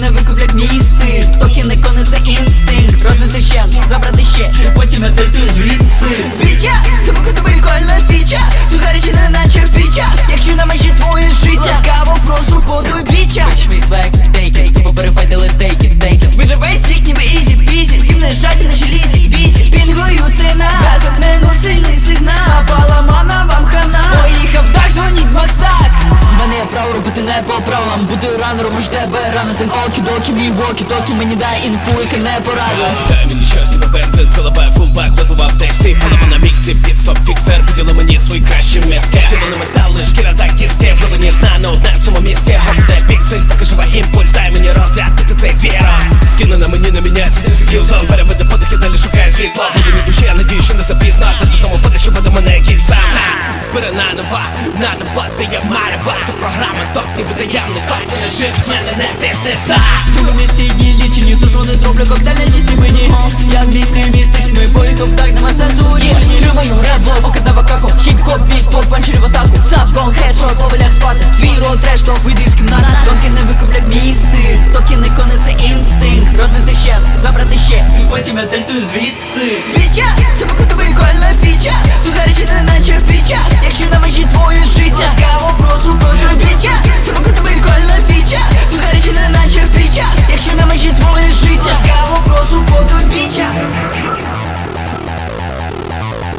не викуплять мій стиль. Токи не кони, це інстинкт. Рознити ще, забрати ще І потім я дельтую звідси. Віча, це бука тобі фіча. Тут гарячі не на черпіча Якщо на межі твої по правилам. Буду ранером, уж тебе Тин Окі-докі, мій вокі-токі Мені дай інфу, яка не порадила Дай мені щось на бензин, заливай фулбак Визував таксі Голова на міксі, підстоп, фіксер, поділи мені свої кращі мізки Тіло не метал, не шкіра та кістки, в голові не ноутне в цьому місті Голоде піксель, поки жива імпульс, я марева Це програма топ, ніби таємний топ, ти не жив, мене не тисни В цьому місті дні лічені, тож вони зроблю коктейль на чисті мені. Як місти містичний, поїхав так, нема сенсу. У рішенні Тримаю реблок, окидава како, хіп-хоп, біспорт, панчері в атаку. Сапкон, хедшот, ловелях спати, твій рот, треш, топ, вийди з кімнати. Тонки не викуплять мій стиль, токи не кони, це інстинкт. Рознести ще, забрати ще, і потім я дельтую звідси. Віча, себе круто прикольна